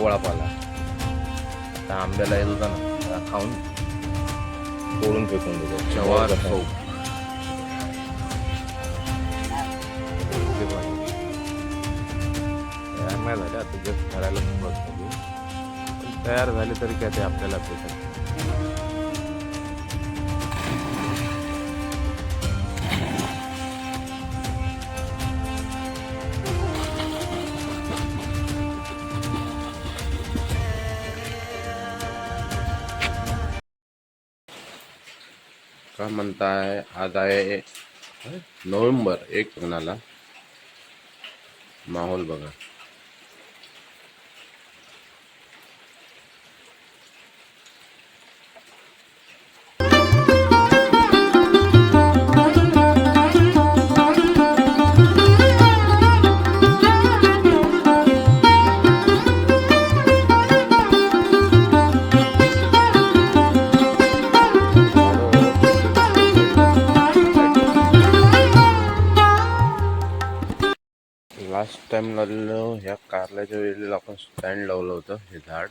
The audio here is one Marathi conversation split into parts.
कोवळा पाला त्या आंब्याला येत होता ना त्याला खाऊन तोडून फेकून देतो. जवार पण. तयार नाही झाले आता जस्ट करायला पण तयार झाले तरी काय ते आपल्याला भेटत का म्हणताय? आज आहे नोव्हेंबर एक म्हणाला माहोल बघा. टाइम ह्या कारल्याच्या वेळेला आपण स्टँड लावलं होतं हे झाड.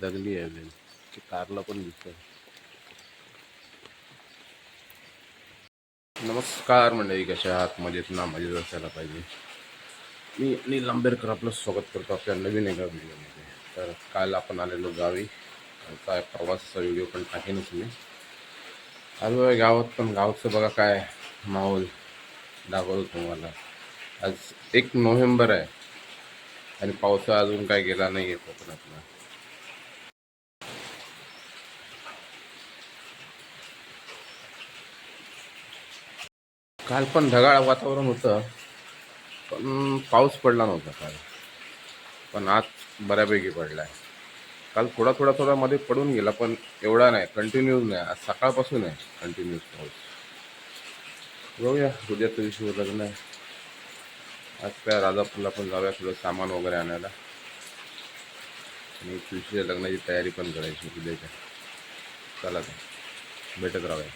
दगली आहे वेल की कारला पण दिसतं नमस्कार मंडळी कशा आहात? मजेत ना? मजेत असायला पाहिजे. मी अनिल आंबेडकर आपलं स्वागत करतो आपल्या नवीन एका व्हिडिओमध्ये. तर काल आपण आलेलो गावी. काय प्रवासाचा व्हिडिओ पण टाकेनच मी आलो आहे गावात पण गावचं बघा काय माहोल. दाखवतो तुम्हाला. आज एक नोव्हेंबर आहे. आणि पावसा अजून काय गेला नाही आहे कोकणातला काल पण ढगाळ वातावरण होतं. पण पाऊस पडला नव्हता काल. पण आज बऱ्यापैकी पडला आहे काल थोडा थोडा थोडा मध्ये पडून गेला पण एवढा नाही कंटिन्यूज नाही. आज सकाळपासून आहे कंटिन्यूज पाऊस. बघूया उद्याच्या विषय लग्न आहे आज त्या राजापूरला पण जाऊया थोडं सामान वगैरे आणायला. आणि तुळशीच्या लग्नाची तयारी पण करायची उद्याच्या. चला तर भेटत राहूया.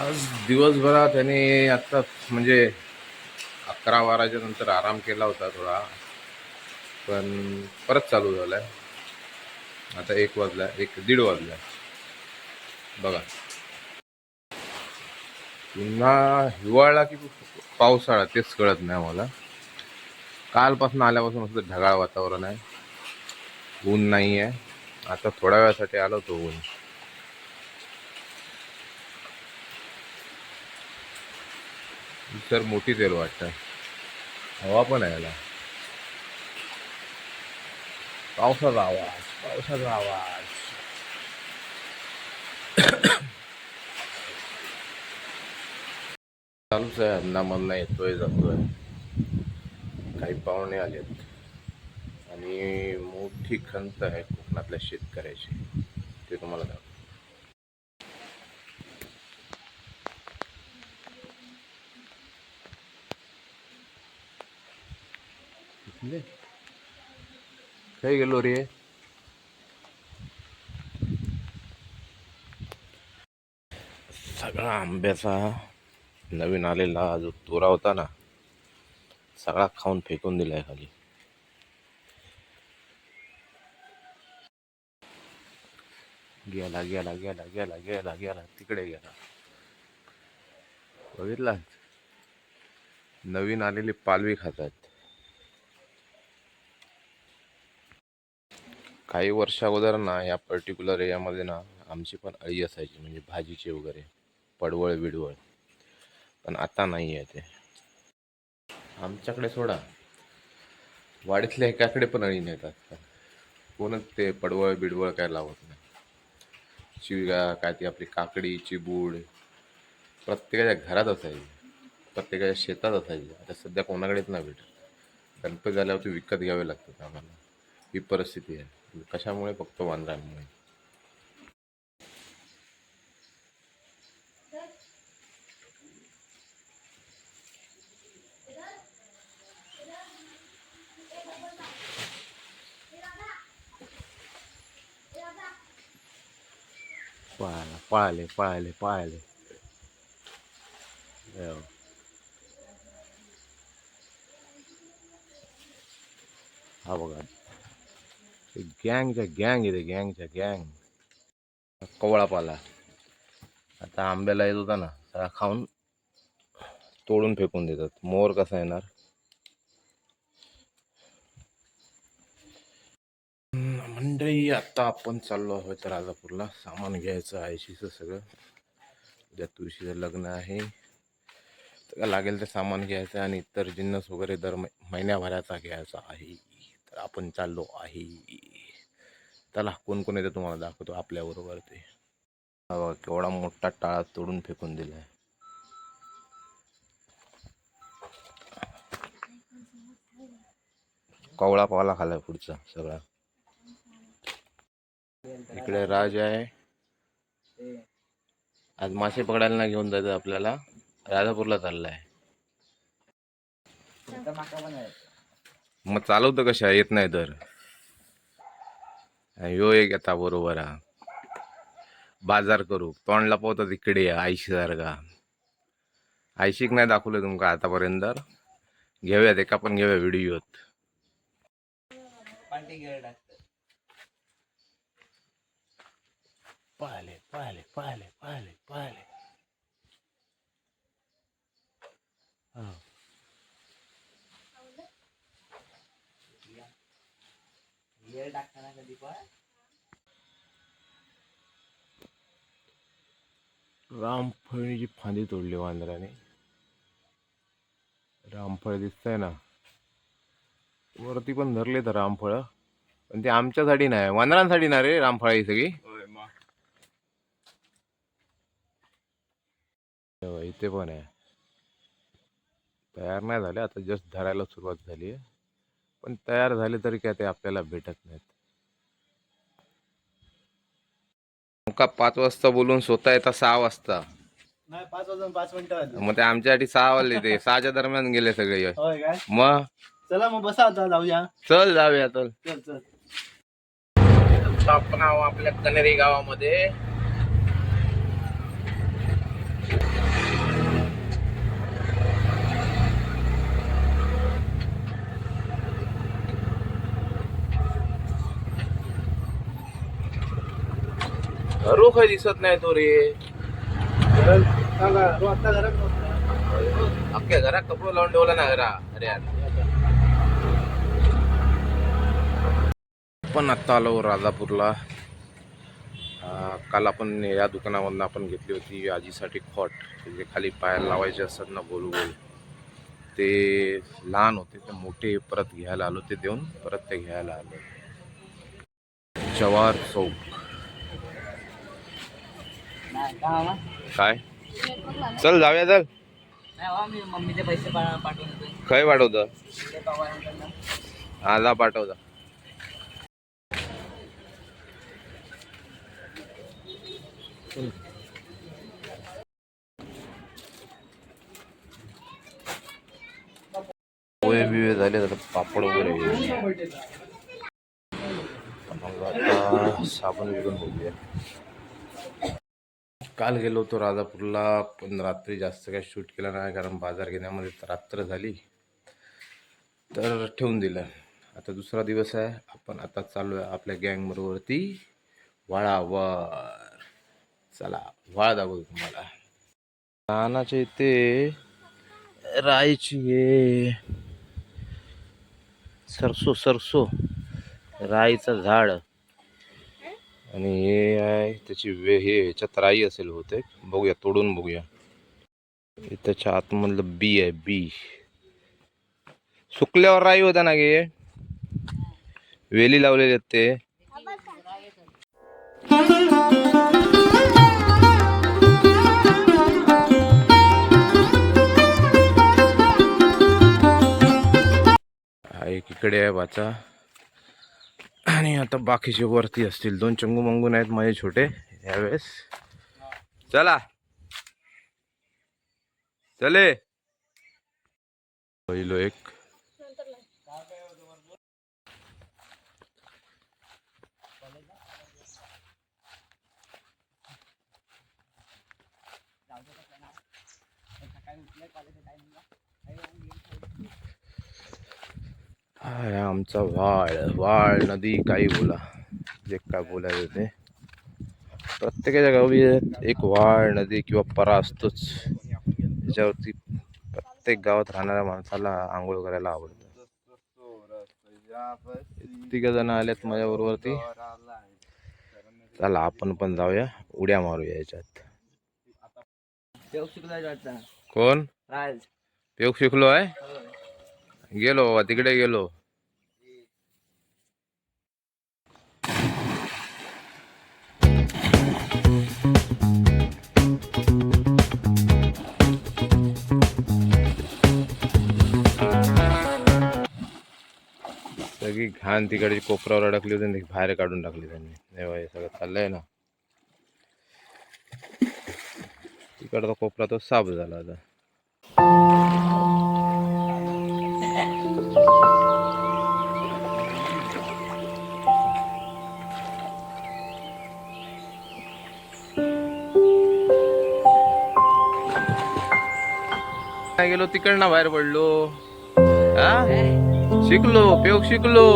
आज दिवसभरात त्याने आत्ता म्हणजे अकरा बाराच्या नंतर आराम केला होता थोडा पण परत चालू झाला आहे आता एक वाजला एक दीड वाजला. बघा. पुन्हा हिवाळा की पावसाळा तेच कळत नाही मला कालपासून आल्यापासून असं ढगाळ वातावरण आहे. ऊन नाही आहे आता थोड्या वेळासाठी आलो तो ऊन. तर मोठी तेल वाटतं हवा पण आहे याला. पावसाचा आवाज पावसाचा आवाज. चालूच आहे. अंदामधला येतोय जातोय. काही पाहुणे आलेत. आणि मोठी खंत आहे कोकणातल्या शेतकऱ्याची. ते तुम्हाला दाखव काही गेलो रे? सगळा आंब्याचा नवीन आलेला जो तोरा होता ना सगळा खाऊन फेकून दिलाय खाली. गेला गेला गेला गेला गेला गेला तिकडे गेला. बघितला नवीन आलेली पालवी खातात. काही वर्ष अगोदर ना या पर्टिक्युलर एरियामध्ये ना आमची पण अळी असायची म्हणजे भाजीची वगैरे पडवळ बिडवळ पण आता नाही आहे ते. आमच्याकडे सोडा. वाडीतल्या एकाकडे पण अळी नाहीत आजकाल कोणच ते पडवळ बिडवळ काय लावत नाही. चिवगा काय ती आपली काकडी चिबूड. प्रत्येकाच्या घरात असायची. प्रत्येकाच्या शेतात असायची. आता सध्या कोणाकडेच नाही भेटत. गणपती झाल्यावरती विकत घ्यावे लागतात आम्हाला. ही परिस्थिती आहे. कशामुळे? फक्त वांद्रांमुळे. पळाला पळाले पळाले पळाले हा बघा ते गँगच्या गँग येते गँगच्या गँग कवळा पाला आता आंब्याला येत होता ना त्याला खाऊन तोडून फेकून देतात मोर कसा येणार मंडळी आत्ता आपण चाललो आहोत राजापूरला. सामान घ्यायचं आयशीचं सगळं. उद्या तुळशीचं लग्न आहे. तर लागेल ते सामान घ्यायचं आणि इतर जिन्नस वगैरे दर महिन्याभराचा घ्यायचा आहे. तर आपण चाललो आहे. चला कोण कोण येतं तुम्हाला दाखवतो आपल्याबरोबर ते. बघा, केवढा मोठा टाळा तोडून फेकून दिलाय. कवळा पावला खालाय पुढचा सगळा. इकडे राज आहे. आज मासे पकडायला ना घेऊन जायचं आपल्याला. राजापूरला चाललाय. मग चालवतं कशा? येत नाही तर. यो एक येता बरोबर हा. बाजार करू. तोंड लपवतात इकडे या आयशी सारखा. आयशीक नाही दाखवलं तुमका आतापर्यंत घेऊयात एका पण घेऊया व्हिडिओत. पाहिले पाहिले पाहिले पाहिले पाहिले हा रामफळीची फांदी तोडली वांदराने. रामफळ दिसतंय ना. वरती पण धरले तर रामफळ. पण ते आमच्यासाठी नाही वानरांसाठी ना रे रामफळ ही सगळी. इथे पण आहे. तयार नाही झाले आता जस्ट धरायला सुरुवात झाली आहे. पण तयार झाले तरी काय ते आपल्याला भेटत नाहीत. का पाच वाजता बोलून स्वतः येतात सहा वाजता. नाही पाच वाजून पाच मिनिटं आली मग ते आमच्यासाठी सहा वाजले ते. सहाच्या दरम्यान गेले सगळे. होय काय? मग? चला मग बसा आता जाऊया. चल जाऊया चल. चल चल. आपण आहो आपल्या कनेरी गावामध्ये. काही दिसत नाही तो रे. रो. अख्ख्या घरात कपडे लावून ठेवला ना घरा. अरे यार. पण आत्ता आलो राजापूरला. काल आपण या दुकानामधनं आपण घेतली होती आजीसाठी खॉट. जे खाली पायाला लावायचे असतात ना गोल गोल ते लहान होते ते मोठे परत घ्यायला आलो ते देऊन परत ते घ्यायला आलो. जवार चौक. काय? चल जाऊया चल. मी मम्मीचे पैसे पाठवतं. आला पाठवता. पोहे बिवे झाले तर पापड वगैरे. साबण बिबण बघूया काल गेलो होतो राजापूरला पण रात्री जास्त काही शूट केलं नाही कारण बाजार घेण्यामध्ये तर रात्र झाली. तर ठेवून दिलं. आता दुसरा दिवस आहे. आपण आता चालू आहे आपल्या गँगबरोबरती वाळावर. चला वाळ दाखवतो तुम्हाला. नानाच्या इथे रायची सरसो सरसो. राईचं झाड. आणि हे आहे त्याची वे हे ह्याच्यात राई असेल बहुतेक. बघूया तोडून बघूया. हे त्याच्या आतमधलं बी आहे बी सुकल्यावर राई होता ना गे? वेली लावलेले आहेत ते. एक इकडे आहे वाचा. आणि आता बाकीचे वरती असतील दोन चंगू मंगून आहेत माझे छोटे यावेळेस. चला. चले. पहिलो एक हा, या आमचा वाळ वाळ नदी काही बोला. जे काय बोलायचं ते. प्रत्येकाच्या गावी एक वाळ नदी किंवा परा असतोच. त्याच्यावरती प्रत्येक गावात राहणाऱ्या माणसाला आंघोळ करायला आवडतं. तिघ जण आलेत माझ्याबरोबरती. चला आपण पण जाऊया. उड्या मारूया याच्यात. कोण? राज. योग शिकलो आहे? गेलो बाबा तिकडे गेलो. सगळी घाण तिकडची कोपऱ्यावर अडकली होती आणि बाहेर काढून टाकली त्यांनी. तेव्हा हे सगळं चाललंय ना. तिकडचा कोपरा तो साफ झाला आता. काय गेलो? तिकडनं बाहेर पडलो. हा? शिकलो पेव शिकलो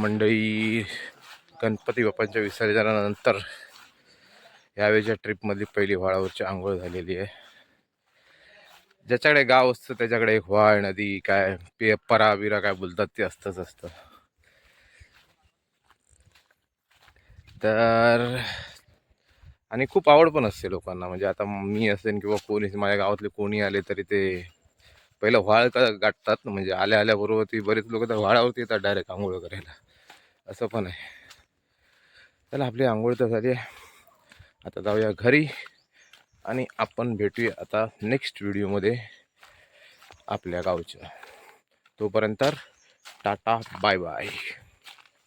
मंडळी गणपती बाप्पांच्या विसर्जनानंतर यावेळच्या ट्रिपमधली पहिली व्हाळावरची आंघोळ झालेली आहे. ज्याच्याकडे गाव असतं त्याच्याकडे एक व्हाळ नदी काय पे परा बिरा काय बोलतात ते असतंच असतं. तर आणि खूप आवड पण असते लोकांना. म्हणजे आता मी असेल किंवा कोणी माझ्या गावातले कोणी आले तरी ते पहिलं व्हाळ का गाठतात म्हणजे आल्या आल्याबरोबर ती बरेच लोक तर व्हाळावरती येतात डायरेक्ट आंघोळ करायला. असं पण आहे. चला आपली आंघोळ तर झाली आहे. आता जाऊया घरी आणि आपण भेटूया आता नेक्स्ट व्हिडिओमध्ये आपल्या गावच्या तोपर्यंत टाटा बाय बाय